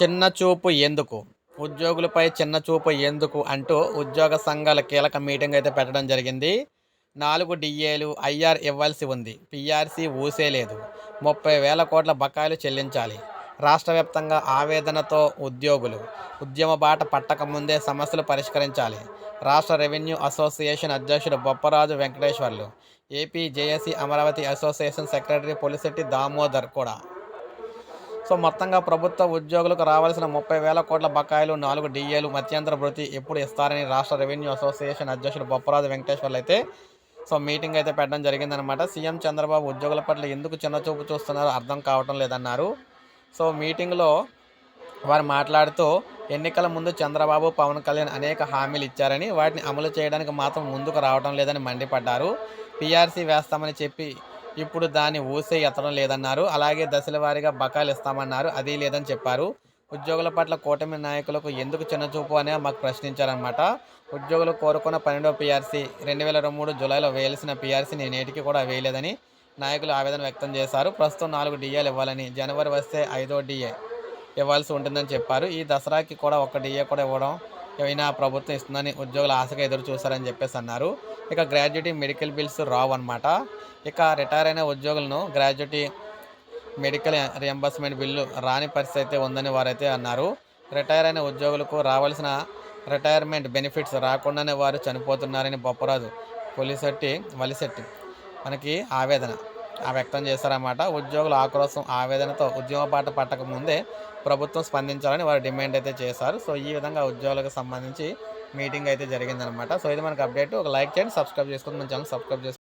చిన్న చూపు ఎందుకు? ఉద్యోగులపై చిన్న చూపు ఎందుకు అంటూ ఉద్యోగ సంఘాల కీలక మీటింగ్ అయితే పెట్టడం జరిగింది. నాలుగు డిఏలు ఐఆర్ ఇవ్వాల్సి ఉంది. పిఆర్సీ ఊసే లేదు. ముప్పై వేల కోట్ల బకాయిలు చెల్లించాలి. రాష్ట్ర వ్యాప్తంగా ఆవేదనతో ఉద్యోగులు ఉద్యమ బాట పట్టక ముందే సమస్యలు పరిష్కరించాలి. రాష్ట్ర రెవెన్యూ అసోసియేషన్ అధ్యక్షుడు Bopparaju Venkateswarlu AP JAC Amaravati association secretary Polisetti Damodar కూడా. సో మొత్తంగా ప్రభుత్వ ఉద్యోగులకు రావాల్సిన ముప్పై వేల కోట్ల బకాయిలు నాలుగు డిఏలు మధ్యంతర భృతి ఎప్పుడు ఇస్తారని రాష్ట్ర రెవెన్యూ అసోసియేషన్ అధ్యక్షుడు బొప్పరాజు వెంకటేశ్వర్లు అయితే సో మీటింగ్ అయితే పెట్టడం జరిగిందనమాట సీఎం చంద్రబాబు ఉద్యోగుల పట్ల ఎందుకు చిన్నచూపు చూస్తున్నారో అర్థం కావటం లేదన్నారు. సో మీటింగ్లో వారు మాట్లాడుతూ ఎన్నికల ముందు చంద్రబాబు పవన్ కళ్యాణ్ అనేక హామీలు ఇచ్చారని వాటిని అమలు చేయడానికి మాత్రం ముందుకు రావడం లేదని మండిపడ్డారు. పీఆర్సీ వేస్తామని చెప్పి ఇప్పుడు దాన్ని ఊసే ఎత్తడం లేదన్నారు. అలాగే దశల వారీగా బకాయిలు ఇస్తామన్నారు. అది లేదని చెప్పారు. ఉద్యోగుల పట్ల కూటమి నాయకులకు ఎందుకు చిన్నచూపు అనే మాకు ప్రశ్నించారనమాట ఉద్యోగులు కోరుకున్న పన్నెండో పీఆర్సీ రెండు వేల ఇరవై మూడు జూలైలో వేయాల్సిన పీఆర్సీని నేటికి కూడా వేయలేదని నాయకులు ఆవేదన వ్యక్తం చేశారు. ప్రస్తుతం నాలుగు డిఏలు ఇవ్వాలని జనవరి వస్తే ఐదో డిఏ ఇవ్వాల్సి ఉంటుందని చెప్పారు. ఈ దసరాకి కూడా ఒక డిఏ కూడా ఇవ్వడం ఏమైనా ప్రభుత్వం ఇస్తుందని ఉద్యోగులు ఆశగా ఎదురు చూస్తారని చెప్పేసి అన్నారు. ఇక గ్రాడ్యుయేటీ మెడికల్ బిల్స్ రావు అనమాట ఇక రిటైర్ అయిన ఉద్యోగులను గ్రాడ్యుయేటీ మెడికల్ రియంబర్స్మెంట్ బిల్లు రాని పరిస్థితి అయితే ఉందని వారైతే అన్నారు. రిటైర్ అయిన ఉద్యోగులకు రావాల్సిన రిటైర్మెంట్ బెనిఫిట్స్ రాకుండానే వారు చనిపోతున్నారని బొప్పరాజు పొలిశెట్టి వలిశెట్టి మనకి ఆవేదన. వ్యక్తం చేశారన్నమాట. ఉద్యోగుల ఆక్రోశం ఆవేదనతో ఉద్యమ పాట పట్టక ముందే ప్రభుత్వం స్పందించాలని వారు డిమాండ్ అయితే చేశారు. సో ఈ విధంగా ఉద్యోగులకు సంబంధించి మీటింగ్ అయితే జరిగిందనమాట సో ఇది మనకు అప్డేట్. ఒక లైక్ చేయండి సబ్స్క్రైబ్ చేసుకుని మన ఛానల్ సబ్స్క్రైబ్ చేసుకోండి.